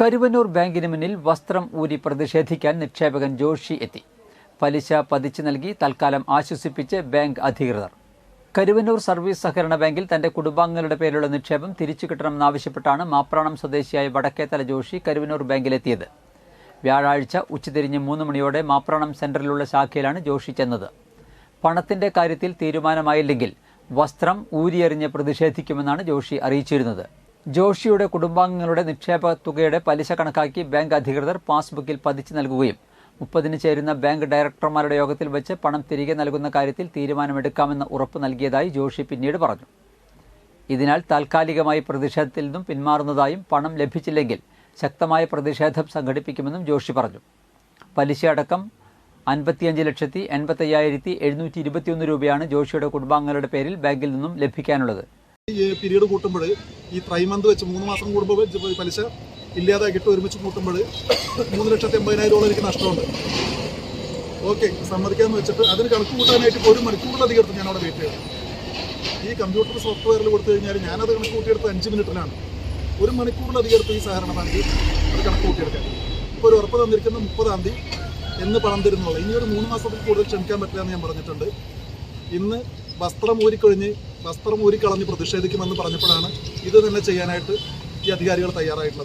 കരുവന്നൂർ ബാങ്കിന് മുന്നിൽ വസ്ത്രം ഊരി പ്രതിഷേധിക്കാൻ നിക്ഷേപകൻ ജോഷി എത്തി. പലിശ പതിച്ചു നൽകി തൽക്കാലം ആശ്വസിപ്പിച്ച് ബാങ്ക് അധികൃതർ. കരുവന്നൂർ സർവീസ് സഹകരണ ബാങ്കിൽ തന്റെ കുടുംബാംഗങ്ങളുടെ പേരിലുള്ള നിക്ഷേപം തിരിച്ചു കിട്ടണമെന്നാവശ്യപ്പെട്ടാണ് മാപ്രാണം സ്വദേശിയായ വടക്കേത്തല ജോഷി കരുവന്നൂർ ബാങ്കിലെത്തിയത്. വ്യാഴാഴ്ച ഉച്ചതിരിഞ്ഞ് മൂന്ന് മണിയോടെ മാപ്രാണം സെന്ററിലുള്ള ശാഖയിലാണ് ജോഷി ചെന്നത്. പണത്തിന്റെ കാര്യത്തിൽ തീരുമാനമായില്ലെങ്കിൽ വസ്ത്രം ഊരിയെറിഞ്ഞ് പ്രതിഷേധിക്കുമെന്നാണ് ജോഷി അറിയിച്ചിരുന്നത്. ജോഷിയുടെ കുടുംബാംഗങ്ങളുടെ നിക്ഷേപ തുകയുടെ പലിശ കണക്കാക്കി ബാങ്ക് അധികൃതർ പാസ്ബുക്കിൽ പതിച്ചു നൽകുകയും മുപ്പതിന് ചേരുന്ന ബാങ്ക് ഡയറക്ടർമാരുടെ യോഗത്തിൽ വെച്ച് പണം തിരികെ നൽകുന്ന കാര്യത്തിൽ തീരുമാനമെടുക്കാമെന്ന് ഉറപ്പ് നൽകിയതായി ജോഷി പിന്നീട് പറഞ്ഞു. ഇതിനാൽ താൽക്കാലികമായി പ്രതിഷേധത്തിൽ നിന്നും പിന്മാറുന്നതായും പണം ലഭിച്ചില്ലെങ്കിൽ ശക്തമായ പ്രതിഷേധം സംഘടിപ്പിക്കുമെന്നും ജോഷി പറഞ്ഞു. പലിശയടക്കം അൻപത്തിയഞ്ച് ലക്ഷത്തി എൺപത്തയ്യായിരത്തി എഴുന്നൂറ്റി ഇരുപത്തിയൊന്ന് രൂപയാണ് ജോഷിയുടെ കുടുംബാംഗങ്ങളുടെ പേരിൽ ബാങ്കിൽ നിന്നും ലഭിക്കാനുള്ളത്. പീരീഡ് കൂട്ടുമ്പോൾ ഈ ത്രൈമന്ത് വെച്ച് മൂന്ന് മാസം കൂടുമ്പോൾ വെച്ച് പലിശ ഇല്ലാതാക്കിയിട്ട് ഒരുമിച്ച് കൂട്ടുമ്പോൾ മൂന്ന് ലക്ഷത്തി എൺപതിനായിരം എനിക്ക് നഷ്ടമുണ്ട്. ഓക്കെ സമ്മതിക്കാമെന്ന് വെച്ചിട്ട് അതിന് കണക്ക് കൂട്ടാനായിട്ട് ഒരു മണിക്കൂറിലധികം എടുത്ത് ഞാൻ അവിടെ വെയിറ്റ് ചെയ്തു ഈ കമ്പ്യൂട്ടർ സോഫ്റ്റ്വെയറിൽ കൊടുത്തു കഴിഞ്ഞാൽ ഞാനത് കണക്ക് കൂട്ടിയെടുത്ത് അഞ്ച് മിനിറ്റിലാണ്. ഒരു മണിക്കൂറിലധികം എടുത്ത് ഈ സഹകരണ ബാങ്ക് അത് കണക്ക് കൂട്ടിയെടുക്കാൻ. ഇപ്പോൾ ഒരു ഉറപ്പ് തന്നിരിക്കുന്ന മുപ്പതാം തീയതി എന്ന് പണം തരുന്നുള്ളൂ. ഇനി ഒരു മൂന്ന് മാസത്തിൽ കൂടുതൽ ക്ഷണിക്കാൻ പറ്റില്ല എന്ന് ഞാൻ പറഞ്ഞിട്ടുണ്ട്. ഇന്ന് വസ്ത്രം ഊരിക്കൊഴിഞ്ഞ് വസ്ത്രം ഊരിക്കളഞ്ഞ് പ്രതിഷേധിക്കുമെന്ന് പറഞ്ഞപ്പോഴാണ് ഇത് തന്നെ ചെയ്യാനായിട്ട് ഈ അധികാരികൾ തയ്യാറായിട്ടുള്ളത്.